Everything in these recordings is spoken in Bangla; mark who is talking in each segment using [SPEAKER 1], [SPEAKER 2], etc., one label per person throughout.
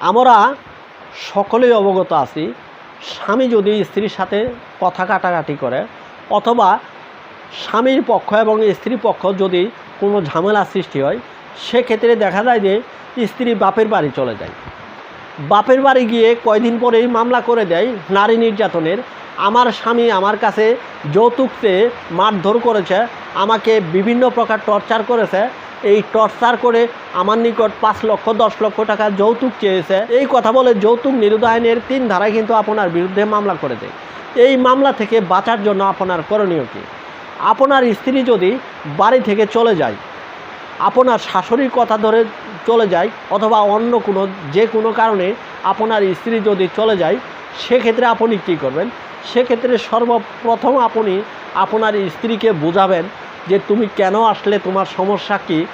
[SPEAKER 1] আমরা সকলেই অবগত আছি, স্বামী যদি স্ত্রীর সাথে কথা কাটাকাটি করে অথবা স্বামীর পক্ষ এবং স্ত্রী পক্ষ যদি কোনো ঝামেলা সৃষ্টি হয়, সেক্ষেত্রে দেখা যায় যে স্ত্রী বাপের বাড়ি চলে যায়। বাপের বাড়ি গিয়ে কয়দিন পরেই মামলা করে দেয় নারী নির্যাতনের, আমার স্বামী আমার কাছে যৌতুক মারধর করেছে, আমাকে বিভিন্ন প্রকার টর্চার করেছে এই টর্চার করে আমার নিকট পাঁচ লক্ষ, দশ লক্ষ টাকা যৌতুক চেয়েছে। এই কথা বলে যৌতুক নিরোধ আইনের তিন ধারায় কিন্তু আপনার বিরুদ্ধে মামলা করে দেয় এই মামলা থেকে বাঁচার জন্য আপনার করণীয় কী? আপনার স্ত্রী যদি বাড়ি থেকে চলে যায়, আপনার শাশুড়ির কথা ধরে চলে যায় অথবা অন্য কোনো, যে কোনো কারণে আপনার স্ত্রী যদি চলে যায়, সেক্ষেত্রে আপনি কী করবেন? সেক্ষেত্রে সর্বপ্রথম আপনি আপনার স্ত্রীকে বোঝাবেন যে তুমি কেন আসলে, তোমার সমস্যা কী?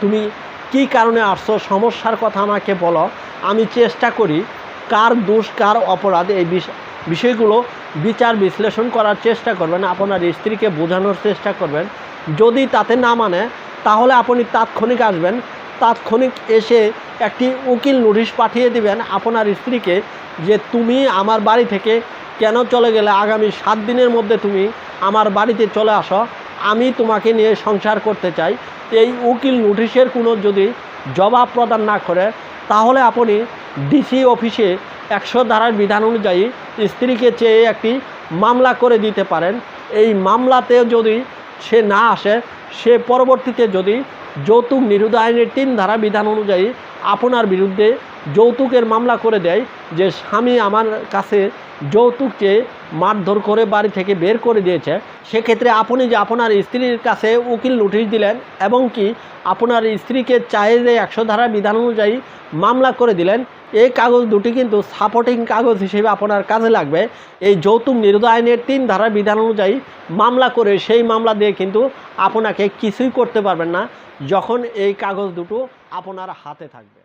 [SPEAKER 1] তুমি কী কারণে আসছো? সমস্যার কথা আমাকে বলো। আমি চেষ্টা করি কার দোষ, কার অপরাধ, এই বিষ- বিষয়গুলো বিচার বিশ্লেষণ করার চেষ্টা করবেন। আপনার স্ত্রীকে বোঝানোর চেষ্টা করবেন। যদি তাতে না মানে তাহলে আপনি তাৎক্ষণিক আসবেন। তাৎক্ষণিক এসে একটি উকিল নোটিশ পাঠিয়ে দিবেন আপনার স্ত্রীকে যে তুমি আমার বাড়ি থেকে কেন চলে গেলে? আগামী সাত দিনের মধ্যে তুমি আমার বাড়িতে চলে আসো। আমি তোমাকে নিয়ে সংসার করতে চাই। এই উকিল নোটিশের কোনো যদি জবাব প্রদান না করে, তাহলে আপনি ডিসি অফিসে একশো ধারার বিধান অনুযায়ী স্ত্রীকে চেয়ে একটি মামলা করে দিতে পারেন। এই মামলাতেও যদি সে না আসে, সে পরবর্তীতে যদি যৌতুক নিরোধ আইনের তিন ধারা বিধান অনুযায়ী আপনার বিরুদ্ধে যৌতুকের মামলা করে দেয় যে স্বামী আমার কাছে যৌতুক চেয়ে মারধর করে বাড়ি থেকে বের করে দিয়েছে। সেক্ষেত্রে আপনি যে আপনার স্ত্রীর কাছে উকিল নোটিশ দিলেন এবং কি আপনার স্ত্রীকে চায়ে যে একশো ধারা বিধান অনুযায়ী মামলা করে দিলেন এই কাগজ দুটি কিন্তু সাপোর্টিং কাগজ হিসেবে আপনার কাজে লাগবে। এই যৌতুক নিরোধ আইনের তিন ধারা বিধান অনুযায়ী মামলা করে সেই মামলা দিয়ে কিন্তু আপনাকে কিছুই করতে পারবেন না, যখন এই কাগজ দুটো আপনার হাতে থাকবে।